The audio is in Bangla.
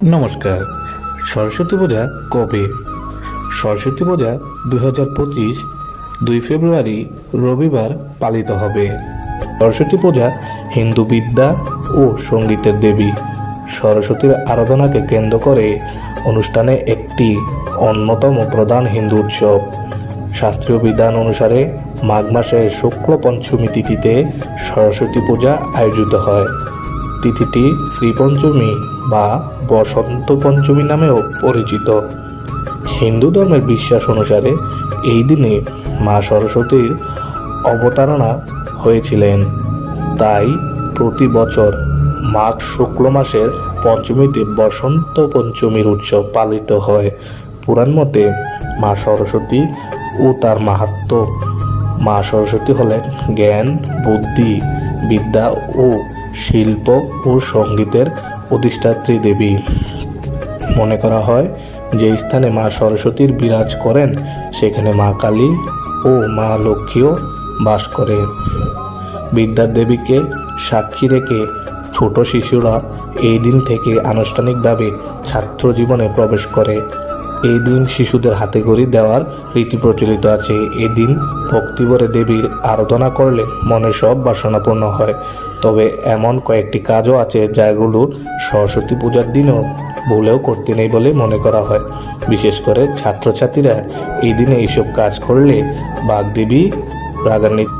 নমস্কার, সরস্বতী পূজা কবে? সরস্বতী পূজা দুই হাজার পঁচিশ, দুই ফেব্রুয়ারি রবিবার পালিত হবে। সরস্বতী পূজা হিন্দু বিদ্যা ও সঙ্গীতের দেবী। সরস্বতীর আরাধনাকে কেন্দ্র করে অনুষ্ঠানে একটি অন্যতম প্রধান হিন্দু উৎসব। শাস্ত্রীয় বিধান অনুসারে মাঘ মাসের শুক্ল পঞ্চমী তিথিতে সরস্বতী পূজা আয়োজিত হয়। তিথিটি শ্রীপঞ্চমী বা বসন্ত পঞ্চমী নামেও পরিচিত। হিন্দু ধর্মের বিশ্বাস অনুসারে এই দিনে মা সরস্বতীর অবতারণা হয়েছিলেন। তাই প্রতি বছর মাঘ শুক্ল মাসের পঞ্চমীতে বসন্ত পঞ্চমীর উৎসব পালিত হয়। পুরাণ মতে মা সরস্বতী ও তার মাহাত্ম্য মা সরস্বতী হলেন জ্ঞান, বুদ্ধি, বিদ্যা ও শিল্প ও সঙ্গীতের অধিষ্ঠাত্রী দেবী। মনে করা হয় যে স্থানে মা সরস্বতীর বিরাজ করেন, সেখানে মা কালী ও মা লক্ষ্মীও বাস করে। বিদ্যার দেবীকে সাক্ষী রেখে ছোট শিশুরা এই দিন থেকে আনুষ্ঠানিকভাবে ছাত্র জীবনে প্রবেশ করে। এই দিন শিশুদের হাতে গড়ি দেওয়ার রীতি প্রচলিত আছে। এদিন দিন ভক্তিভরে দেবীর আরাধনা করলে মনের সব বাসনা পূর্ণ হয়। তবে এমন কয়েকটি কাজও আছে যাগুলো সরস্বতী পূজার দিনও ভুলেও করতে নেই বলে মনে করা হয়। বিশেষ করে ছাত্রছাত্রীরা এই দিনে এইসব কাজ করলে বাগদেবী, রাগান্বিত